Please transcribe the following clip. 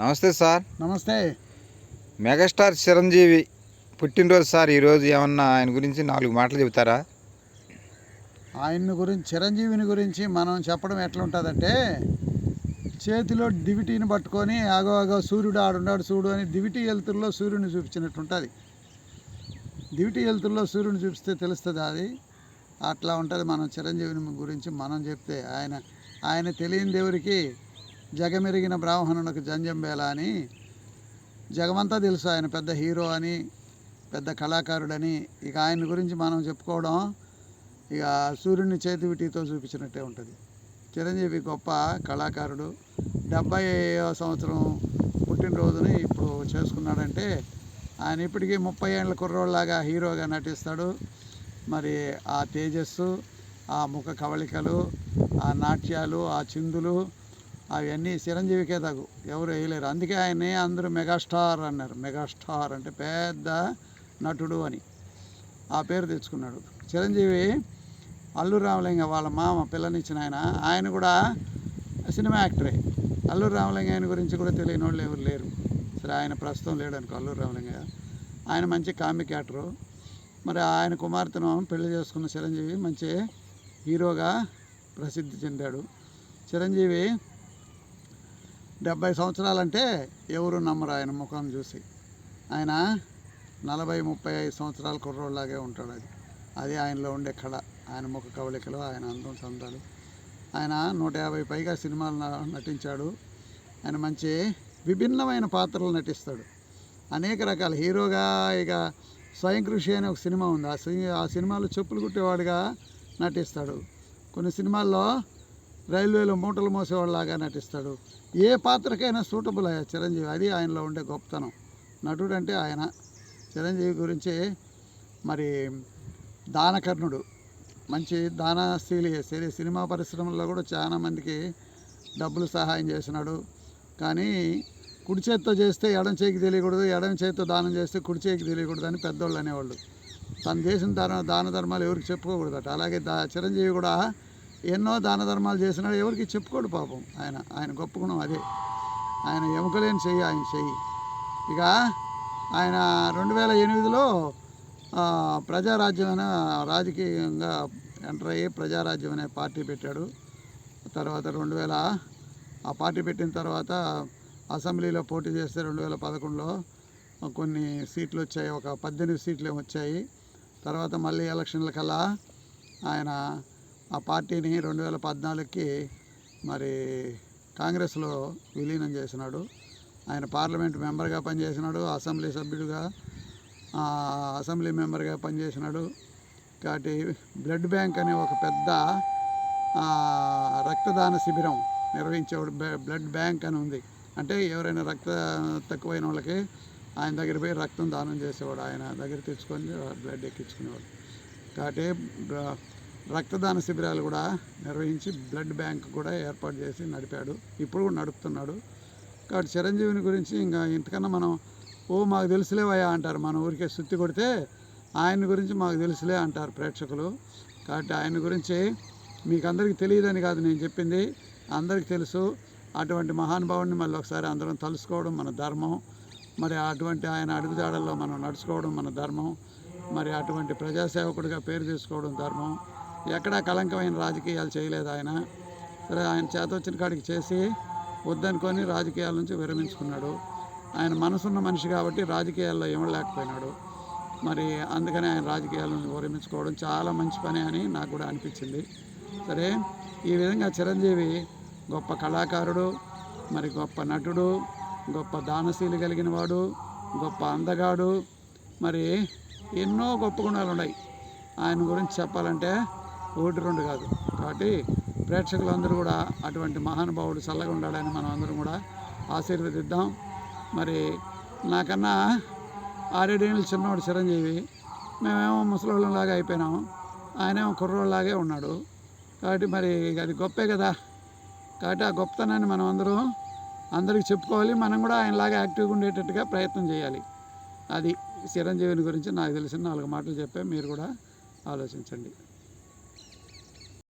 నమస్తే సార్. నమస్తే. మెగాస్టార్ చిరంజీవి పుట్టినరోజు సార్ ఈరోజు ఏమన్నా ఆయన గురించి నాలుగు మాటలు చెబుతారా? ఆయన్ని గురించి చిరంజీవిని గురించి మనం చెప్పడం ఎట్లుంటుందంటే చేతిలో దివిటీని పట్టుకొని ఆగో ఆగో సూర్యుడు ఆడున్నాడు చూడు అని దివిటి వెలుతురులో సూర్యుని చూపించినట్టు ఉంటుంది దివిటి వెలుతురులో సూర్యుని చూపిస్తే తెలుస్తుంది అది? అట్లా ఉంటుంది మనం చిరంజీవిని గురించి మనం చెప్తే ఆయన ఆయన తెలియని దేవుడికి జగమెరిగిన బ్రాహ్మణునికి జంజంబేల అని. జగమంతా తెలుసు ఆయన పెద్ద హీరో అని పెద్ద కళాకారుడని. ఇక ఆయన గురించి మనం చెప్పుకోవడం ఇక సూర్యుని చేతివిటితో చూపించినట్టే ఉంటుంది. చిరంజీవి గొప్ప కళాకారుడు. డెబ్బై సంవత్సరం పుట్టినరోజుని ఇప్పుడు చేసుకున్నాడంటే ఆయన ఇప్పటికీ ముప్పై ఏళ్ళ కుర్రోళ్ళలాగా హీరోగా నటిస్తాడు. మరి ఆ తేజస్సు ఆ ముఖ కవళికలు ఆ నాట్యాలు ఆ చిందులు అవన్నీ చిరంజీవికే తగు. ఎవరు వేయలేరు. అందుకే ఆయన్ని అందరూ మెగాస్టార్ అన్నారు. మెగాస్టార్ అంటే పెద్ద నటుడు అని. ఆ పేరు తెచ్చుకున్నాడు. చిరంజీవి అల్లూరు రామలింగ వాళ్ళ మామ పిల్లనిచ్చిన ఆయన. ఆయన కూడా సినిమా యాక్టరే. అల్లూరు రామలింగ ఆయన గురించి కూడా తెలియని వాళ్ళు ఎవరు లేరు. సరే ఆయన ప్రస్తుతం లేడు అనుకో అల్లూరు రామలింగ ఆయన మంచి కామిక్ యాక్టరు. మరి ఆయన కుమార్తెను పెళ్ళి చేసుకున్న చిరంజీవి మంచి హీరోగా ప్రసిద్ధి చెందాడు. చిరంజీవి డెబ్బై సంవత్సరాలంటే ఎవరు నమ్మరు ఆయన ముఖం చూసి. ఆయన నలభై ముప్పై ఐదు సంవత్సరాల కుర్రోళ్ళలాగే ఉంటాడు అది. అది ఆయనలో ఉండే కళ. ఆయన ముఖ కవళికలు ఆయన అందం చందాలు. ఆయన నూట యాభై పైగా సినిమాలు నటించాడు. ఆయన మంచి విభిన్నమైన పాత్రలు నటిస్తాడు. అనేక రకాల హీరోగా ఇక స్వయం కృషి అనే ఒక సినిమా ఉంది. ఆ ఆ సినిమాలో చెప్పులు కుట్టేవాడుగా నటిస్తాడు. కొన్ని సినిమాల్లో రైల్వేలో మూటలు మోసేవాళ్ళలాగా నటిస్తాడు. ఏ పాత్రకైనా సూటబుల్ అయ్యా చిరంజీవి. అది ఆయనలో ఉండే గొప్పతనం. నటుడు అంటే ఆయన. చిరంజీవి గురించి మరి దానకర్ణుడు. మంచి దానశీలి సరే సినిమా పరిశ్రమలో కూడా చాలా మందికి డబ్బులు సహాయం చేసినాడు కానీ కుడి చేతితో చేస్తే ఎడం చేయికి తెలియకూడదు ఎడం చేత్తో దానం చేస్తే కుడి చేయికి తెలియకూడదు అని పెద్దోళ్ళు అనేవాళ్ళు. తను చేసిన దాన దాన ధర్మాలు ఎవరికి చెప్పుకోకూడదట. అలాగే దా చిరంజీవి కూడా ఎన్నో దాన ధర్మాలు చేసినాడు ఎవరికి చెప్పుకోడు పాపం. ఆయన ఆయన గొప్ప గుణం అదే. ఆయన ఎముకలేని చెయ్యి ఆయన చెయ్యి. ఇక ఆయన రెండు వేల ఎనిమిదిలో ఆ, ప్రజారాజ్యం అనే రాజకీయంగా ఎంటర్ అయ్యి ప్రజారాజ్యం అనే పార్టీ పెట్టాడు. తర్వాత రెండు వేల ఆ పార్టీ పెట్టిన తర్వాత అసెంబ్లీలో పోటీ చేస్తే రెండు వేల పదకొండులో కొన్ని సీట్లు వచ్చాయి. ఒక పద్దెనిమిది సీట్లు వచ్చాయి. తర్వాత మళ్ళీ ఎలక్షన్ల కల్లా ఆయన ఆ పార్టీని రెండు వేల పద్నాలుగుకి మరి కాంగ్రెస్లో విలీనం చేసినాడు. ఆయన పార్లమెంట్ మెంబర్గా పనిచేసినాడు అసెంబ్లీ సభ్యుడిగా అసెంబ్లీ మెంబర్గా పనిచేసినాడు. కాబట్టి బ్లడ్ బ్యాంక్ అనే ఒక పెద్ద రక్తదాన శిబిరం నిర్వహించేవాడు బ్లడ్ బ్యాంక్ అని ఉంది. అంటే ఎవరైనా రక్త తక్కువైన వాళ్ళకి ఆయన దగ్గర పోయి రక్తం దానం చేసేవాడు. ఆయన దగ్గర తెచ్చుకొని బ్లడ్ ఎక్కించుకునేవాడు. కాబట్టి రక్తదాన శిబిరాలు కూడా నిర్వహించి బ్లడ్ బ్యాంక్ కూడా ఏర్పాటు చేసి నడిపాడు. ఇప్పుడు కూడా నడుపుతున్నాడు. కాబట్టి చిరంజీవిని గురించి ఇంకా ఇంతకన్నా మనం ఓ మాకు తెలుసులేవయ్యా అంటారు. మన ఊరికే సుత్తి కొడితే ఆయన గురించి మాకు తెలుసులే అంటారు ప్రేక్షకులు. కాబట్టి ఆయన గురించి మీకు అందరికీ తెలియదని కాదు నేను చెప్పింది. అందరికీ తెలుసు. అటువంటి మహానుభావుడిని మళ్ళీ ఒకసారి అందరం తలుసుకోవడం మన ధర్మం. మరి అటువంటి ఆయన అడుగుజాడల్లో మనం నడుచుకోవడం మన ధర్మం. మరి అటువంటి ప్రజాసేవకుడిగా పేరు తీసుకోవడం ధర్మం. ఎక్కడా కలంకమైన రాజకీయాలు చేయలేదు ఆయన. సరే ఆయన చేత వచ్చిన కాడికి చేసి వద్దనుకొని రాజకీయాల నుంచి విరమించుకున్నాడు. ఆయన మనసున్న మనిషి కాబట్టి రాజకీయాల్లో ఇవ్వలేకపోయినాడు మరి అందుకని ఆయన రాజకీయాల నుంచి విరమించుకోవడం చాలా మంచి పని అని నాకు కూడా అనిపించింది. సరే ఈ విధంగా చిరంజీవి గొప్ప కళాకారుడు మరి గొప్ప నటుడు గొప్ప దానశీలి కలిగిన వాడు గొప్ప అందగాడు. మరి ఎన్నో గొప్ప గుణాలు ఉన్నాయి ఆయన గురించి చెప్పాలంటే ఒకటి రెండు కాదు. కాబట్టి ప్రేక్షకులందరూ కూడా అటువంటి మహానుభావుడు చల్లగా ఉండాలని మనం అందరం కూడా ఆశీర్వదిద్దాం. మరి నాకన్నా ఆరేడేళ్ళు చిన్నవాడు చిరంజీవి మేమేమో ముసలోళ్ళలాగా అయిపోయినాము. ఆయనేమో కుర్రోళ్ళలాగే ఉన్నాడు. కాబట్టి మరి అది గొప్పే కదా. కాబట్టి ఆ గొప్పతనాన్ని మనం అందరం అందరికి చెప్పుకోవాలి. మనం కూడా ఆయనలాగా యాక్టివ్గా ఉండేటట్టుగా ప్రయత్నం చేయాలి. అది చిరంజీవిని గురించి నాకు తెలిసిన నాలుగు మాటలు చెప్పే మీరు కూడా ఆలోచించండి.